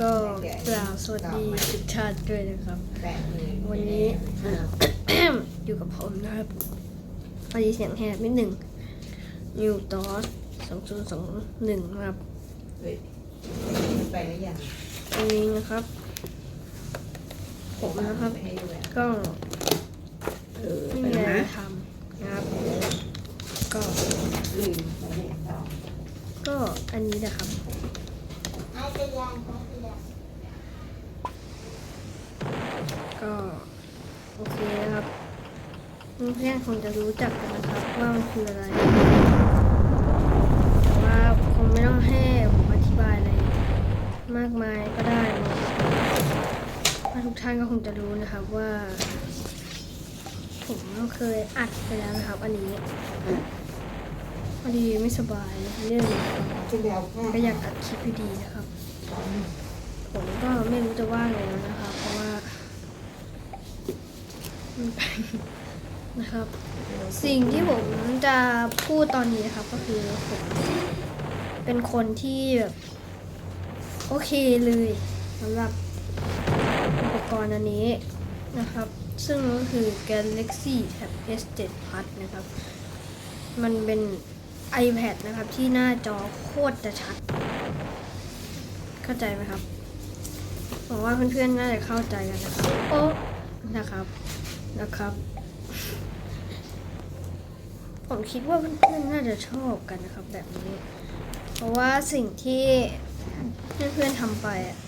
ก็กล่าวสวัสดีทุกท่านด้วยนะครับแปดหมื่นวันนี้ อยู่กับผมนะครับพอดีเสียงแหบนิดหนึ่งนิวตอสสองศูนย์สองหนึ่งครับเฮ้ยไปหรือยังอันนี้นะครับ ผมนะครับไปให้ดูแลก็เออไม่ไปมีอะไรนะทำนะครับ ก็ลืมไปเห็นต่อก็อันนี้นะครับ ก็โอเคนะครับ เพื่อนคงจะรู้จักกันนะครับว่ามันคืออะไร แต่ว่าคงไม่ต้องให้ผมอธิบายอะไรมากมายก็ได้มั้งถ้าทุกท่านก็คงจะรู้นะครับว่า ผมเคยอัดไปแล้วนะครับ อันนี้พอดีไม่สบายเรื่องก็อยากอัดคลิปอยู่ดีนะครับ ผมก็ไม่รู้จะว่าไงแล้วนะครับเพราะว่า นะครับ สิ่งที่ผมจะพูดตอนนี้นะครับก็คือผมเป็นคนที่แบบโอเคเลยสำหรับอุปกรณ์อันนี้นะครับ ซึ่งก็คือ Galaxy Tab S7 Plus นะครับ มันเป็น iPad นะครับที่หน้าจอโคตรจะชัด เข้าใจไหมครับหวังว่าเพื่อนๆน่าจะเข้าใจกันนะครับโอ้นะครับนะครับ ผมคิดว่าเพื่อนๆน่าจะชอบกันนะครับแบบนี้ เพราะว่าสิ่งที่เพื่อนๆทำไปอะ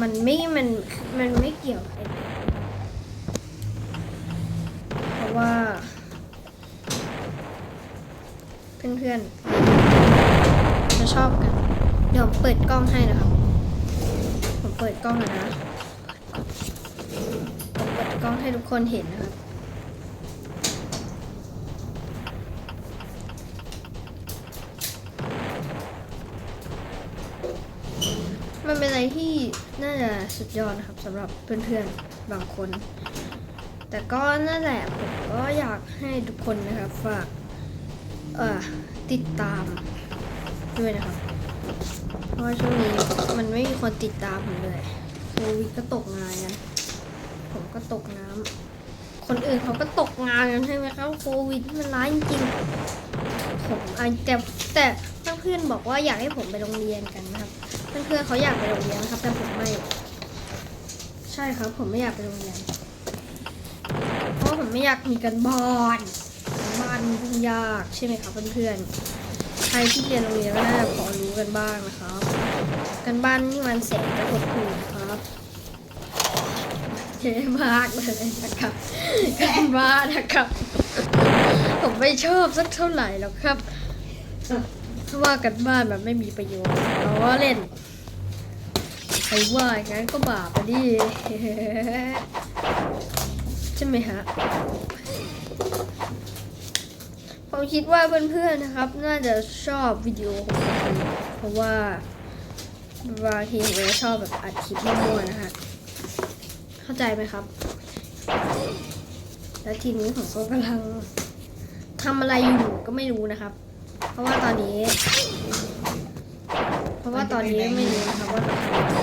มันไม่ มัน มันไม่เกี่ยวกับไอ้เพราะว่า เพื่อนๆจะชอบกัน เดี๋ยวเปิดกล้องให้นะครับ ผมเปิดกล้องแล้วนะผมเปิดกล้องให้ทุกคนเห็นนะครับ มันเป็นอะไรที่น่าจะสุดยอดนะครับสำหรับเพื่อนๆบางคน แต่ก็นั่นแหละผมก็อยากให้ทุกคนนะครับฝากเอ่อติดตามด้วยนะครับ เพราะช่วงนี้มันไม่มีคนติดตามผมเลยโควิดก็ตกงานกันผมก็ตกน้ำคนอื่นเขาก็ตกงานกันใช่ไหมครับโควิดมันร้ายจริงๆผมอะแต่แต่เพื่อนๆบอกว่าอยากให้ผมไปโรงเรียนกันนะครับ เพื่อนๆเขาอยากไปโรงเรียนนะครับ แต่ผมไม่ ใช่ครับ ผมไม่อยากไปโรงเรียน เพราะผมไม่อยากมีกันบ้านกันบ้านมันยุ่งยากใช่ไหมครับเพื่อนๆ ใครที่เรียนโรงเรียนก็น่าจะพอรู้กันบ้างนะครับ กันบ้านนี่มันแสนจะหดหู่ครับเท่มากเลยนะครับกันบ้านนะครับ ผมไม่ชอบสักเท่าไหร่หรอกครับ เพราว่ากันบ้านแบบไม่มีประโยชน์เราว่าเล่นใครว่าอย่างนั้นก็บาปไปดิใช่ไหมฮะผมคิดว่าเพื่อนๆนะครับ น่าจะชอบวิดีโอของผมเพราะว่าบางทีผมชอบแบบอัดคลิปมั่วๆนะฮะเข้าใจไหมครับ แล้วทีนี้ผมก็กำลังทำอะไรอยู่ก็ไม่รู้นะครับ ราะว่าตอนนี้ เพราะว่าตอนนี้ไม่รู้นะครับว่าจะทำอะไร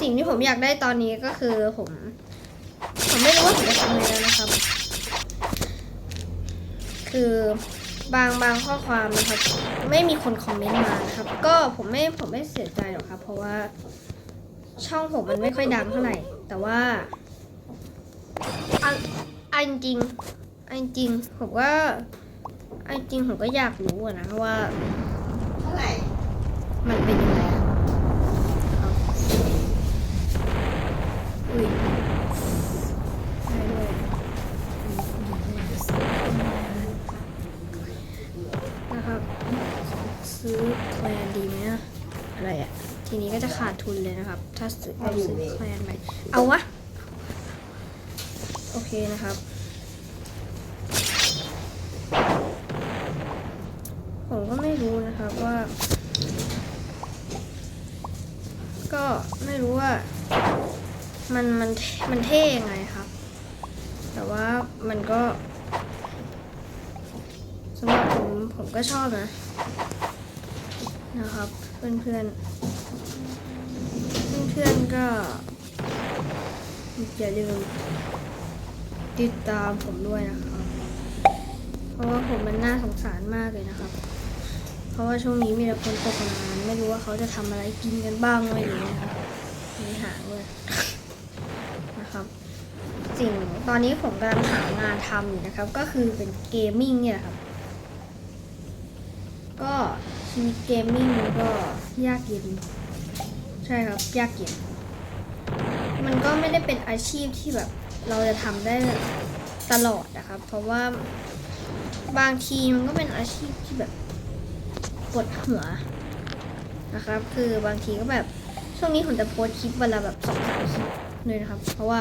สิ่งที่ผมอยากได้ตอนนี้ก็คือผม ผมไม่รู้ว่าผมจะทำอะไรแล้วนะครับ คือบางบางข้อความนะครับ ไม่มีคนคอมเมนต์มานะครับ ก็ผมไม่ผมไม่เสียใจหรอกครับ เพราะว่าช่องผมมันไม่ค่อยดังเท่าไหร่ แต่ว่าอันอันจริง อันจริงผมว่าอันจริงผมก็อยากรู้นะว่าเท่าไหร่มันเป็นยังไงอะอุ้ยได้ด้วยนะครับ ซื้อแคลนดีไหมอะอะไรอะทีนี้ก็จะขาดทุนเลยนะครับ ถ้าซื้อเอาซื้อแคลนไปเอาวะ โอเคนะครับ รู้นะครับว่า ก็ไม่รู้ว่า มันมันมันเท่ยังไงครับ แต่ว่ามันก็สำหรับผมผมก็ชอบนะ นะครับ เพื่อนเพื่อนเพื่อนๆก็อย่าลืมติดตามผมด้วยนะครับ เพราะว่าผมมันน่าสงสารมากเลยนะครับ เพราะว่าช่วงนี้มีแต่คนตกงานไม่รู้ว่าเขาจะทำอะไรกินกันบ้างไม่รู้นะครับมีหางเลยนะครับสิ่งตอนนี้ผมกำลังหางานทำอยู่นะครับ ก็คือเป็นเกมมิ่งเนี่ยแหละครับ ก็ชีวิตเกมมิ่งมันก็ยากเย็นใช่ครับยากเย็นมันก็ไม่ได้เป็นอาชีพที่แบบ เราจะทำได้ตลอดนะครับ เพราะว่าบางทีมันก็เป็นอาชีพที่แบบ ปวดหัวนะครับ คือบางทีก็แบบช่วงนี้ผมจะโพสคลิปเวละแบบสองสามคลิปเลยนะครับ เพราะว่า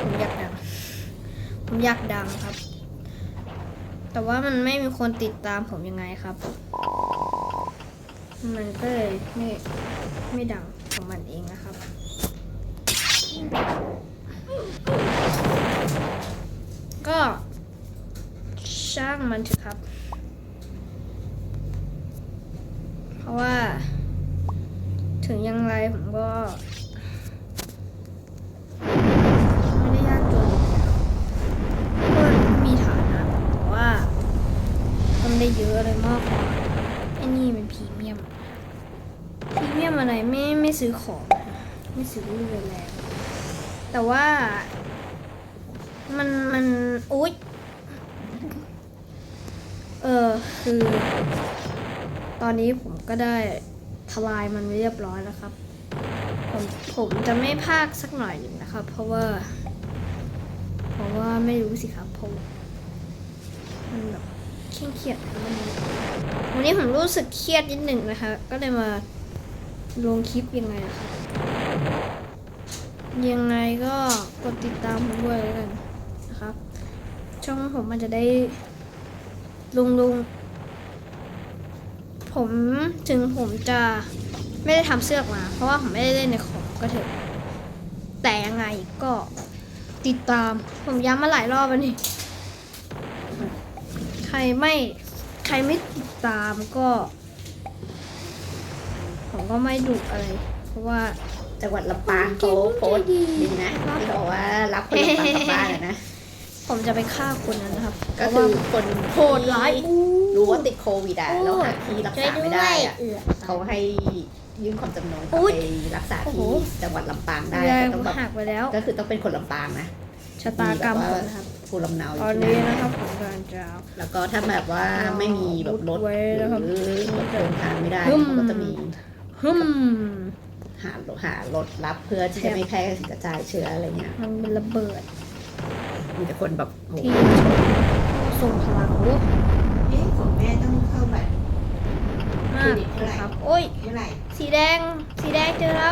ผมอยากดัง ผมอยากดังครับ แต่ว่ามันไม่มีคนติดตามผมยังไงครับ มันก็เลยไม่ไม่ดังของมันเองนะครับก็ช่างมันเถอะครับ เพ ราะว่า ถึงยังไรผมก็ ไม่ได้ยากจนก็มีฐานะแต่ว่าก็ไม่ได้เยอะอะไรมากกว่าไอ้นี่เป็นพรีเมียมพรีเมียมอะไรไม่ไม่ซื้อของไม่ซื้อเลยแรงแต่ว่า มันมันอุ๊ยเออคือ ตอนนี้ผมก็ได้ทลายมันเรียบร้อยแล้วครับ ผมผมจะไม่พากสักหน่อยหนึ่งนะครับ เพราะว่า เพราะว่าไม่รู้สิครับเพราะมันแบบเคร่งเครียดมันนี้วันนี้ผมรู้สึกเครียดนิดหนึ่งนะคะ ก็เลยมาลงคลิปยังไงนะครับยังไงก็กดติดตามผมด้วยแล้วกันนะครับ ช่องผมมันจะได้ลงลง ผมถึงผมจะไม่ได้ทำเสื้อออกมา เพราะว่าผมไม่ได้เล่นในคอมก็เถอะแต่ยังไงก็ติดตาม ผมย้ำมาหลายรอบแล้วนี่ใครไม่ใครไม่ติดตามก็ ผมก็ไม่ดุอะไร เพราะว่าจังหวัดลำปางเขาโพสต์ดีนะที่บอกว่ารับคนลำปางกลับบ้านอะนะ ผมจะไปฆ่าคนนั้นนะครับ ก็เพคืราะอว่าคนโหดร้าย รู้ว่าติดโควิดอะแล้วหาที่รักษาไม่ได้อะเอือเขาให้ยื่นความจำนงอุ๊ยไปรักษาโอ้โหที่จังหวัดลำปางได้แรงแต่ต้องแบบหักไปแล้วก็คือต้องเป็นคนลำปางนะชะตากรรมผมนะครับภูลำเนาอตอยู่นที่นี้นั่นนะครับผมกำลังจะแล้วก็ถ้าแบบว่าไม่มีแบบรถไว้หรืนะครับอเดินทางไม่ได้ฮึ่มเขาก็จะมีฮึมหารถหารถรับเพื่อที่จะไม่แพร่กระจายเชื้ออะไรเงี้ยมันเป็นระเบิด มีแต่คนแบบโอ้โหที่ส่งพลังโอ้ เอ๊ะของแม่ต้องเข้าบัตร มากนะครับโอ้ยเท่าไหร่สีแดงสีแดงเจอเรา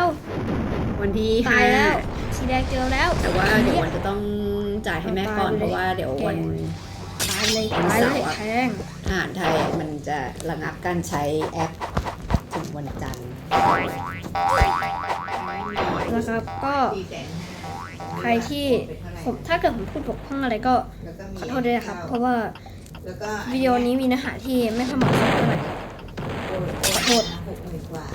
วันที่ตายแล้วห้าสีแดงเจอแล้วแต่ว่าเดี๋ยววันจะต้องจ่ายให้แม่ก่อนตายไปเลยเพราะว่าเดี๋ยววัน ตายเลยวันตายเสาเลร์ยอะแทงอาหารไทยมันจะระงับการใช้แอปถึงวันจันทร์นะครับก็ใครที่ผมถ้าเกิดผมพูดบกพร่องอะไรก็ขอโทษด้วยนะครับ เพราะว่าแล้วก็วิดีโอนี้มีเนื้อหาที่ไม่ค่อยเหมาะสมเท่าไหร่ โทษหกหมื่นกว่า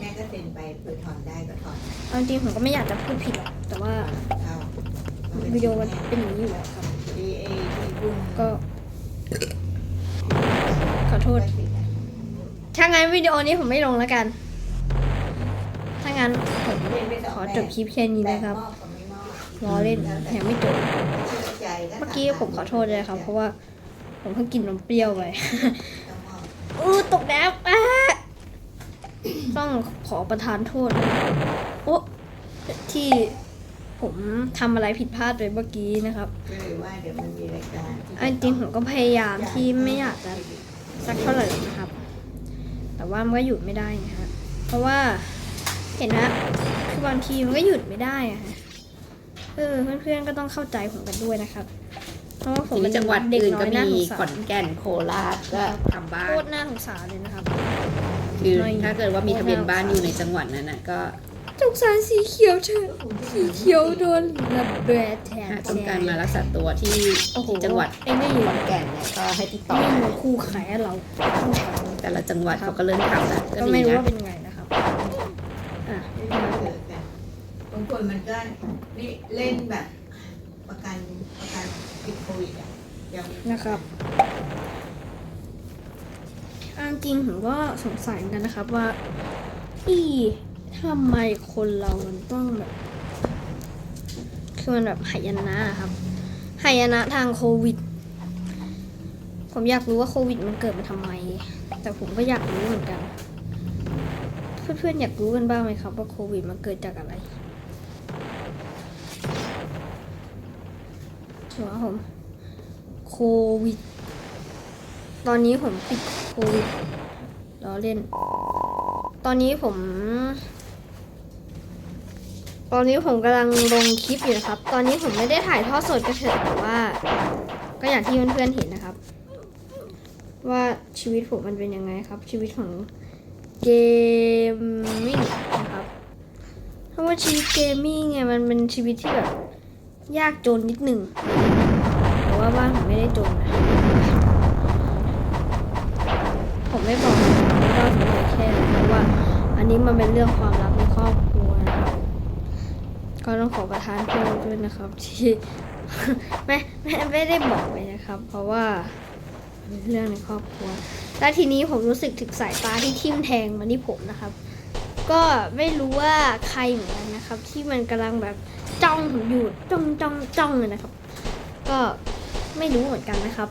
แม่ก็เซ็นไปเผื่อถอนได้ก็ถอนเอาจริงๆผมก็ไม่อยากจะพูดผิดหรอกแต่ว่าเข้าวิดีโอมันเป็นอย่างนี้อยู่แล้วครับ ดีเอที่บุญก็ขอโทษ ถ้างั้นวิดีโอนี้ผมไม่ลงแล้วกัน ถ้างั้นผมขอจบคลิปแค่นี้นะครับรอเล่นยังไม่จบ เมื่อกี้ผมขอโทษเลยครับ เพราะว่าผมเพิ่งกินนมเปรี้ยวไปอู้ตกแล้วอะ ต้องขอประทานโทษ โอ้ที่ผมทำอะไรผิดพลาดไปเมื่อกี้นะครับก็เลยว่าเดี๋ยวมันมีรายการอันจริงผมก็พยายามที่ไม่อยากจะสักเท่าไหร่นะครับ แต่ว่ามันก็หยุดไม่ได้นะฮะเพราะว่าเห็นนะคือบางทีมันก็หยุดไม่ได้อะฮะเออเพื่อนๆก็ต้องเข้าใจผมกันด้วยนะครับ เพราะว่าผมทีเป็นี้นจังหวัดเด็กอื่นน้อก็ยน่ามีสงสาขอรนแก่นโคราชก็ทำบ้านโคตรน่าสงสารเลยนะครับ คือน้อยถ้าเกิดว่ามีทะเบียนบ้านอยู่ในจังหวัดนั้นน่ะก็สงสารสีเขียวเธอะสีเขียวโดนระเบิดแทนหากต้องการมารักษาตัวที่โอ้โหที่จังหวัดไอ้นี่ขอนแก่นเนี่ยก็ให้ติดต่อนี่มามาคู่ขายเรา แต่ละจังหวัดเขาก็เริ่มทำแล้วก็ก็ดีไม่รู้นะว่าเป็นไงนะครับอะไม่ได้เกิดกันบางคนมันก็นี่เล่นแบบประกันประกันติดโควิดอะยังนะครับ อันจริงผมก็สงสัยเหมือนกันนะครับว่าอีทำไมคนเรามันต้องแบบคือมันแบบหายนะครับหายนะทางโควิด ผมอยากรู้ว่าโควิดมันเกิดมาทำไม แต่ผมก็อยากรู้เหมือนกัน เพื่อนๆอยากรู้กันบ้างไหมครับ ว่าโควิดมันเกิดจากอะไรชัวร์ผมโควิด ตอนนี้ผมติดโค วิดล้อเล่น ตอนนี้ผม ตอนนี้ผมกำลังลงคลิปอยู่นะครับ ตอนนี้ผมไม่ได้ถ่ายทอดสดก็เถอะแต่ว่า ก็อย่างที่เพื่อนๆเห็นนะครับ ว่าชีวิตผมมันเป็นยังไงครับ ชีวิตของเกมมิ่งนะครับเพราะว่าชีวิตเกมมิ่งเนี่ยมันเป็นชีวิตที่แบบยากจนนิดหนึ่งแต่ว่าบ้านผมไม่ได้จนนะ ไม่บอกนะครับไม่ต้องสนใจแค่เพราะว่า อันนี้มันเป็นเรื่องความลับในครอบครัวนะครับก็ต้องขอประทานโทษด้วยนะครับ ที่ไม่ไม่ไม่ได้บอกไว้นะครับ เพราะว่าเป็นเรื่องในครอบครัว และทีนี้ผมรู้สึกถึงสายตาที่ทิ่มแทงมาที่ผมนะครับ ก็ไม่รู้ว่าใครเหมือนกันนะครับ ที่มันกำลังแบบจ้องผมอยู่จ้องจ้องจ้องเลยนะครับ ก็ไม่รู้เหมือนกันนะครับ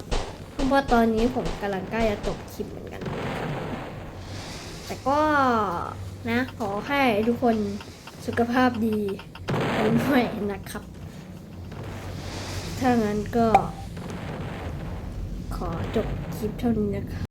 เพราะว่าตอนนี้ผมกำลังใกล้จะจบคลิปเหมือน แต่ก็นะ ขอให้ทุกคนสุขภาพดีกันด้วยนะครับ ถ้างั้นก็ ขอจบคลิปเท่านี้นะครับ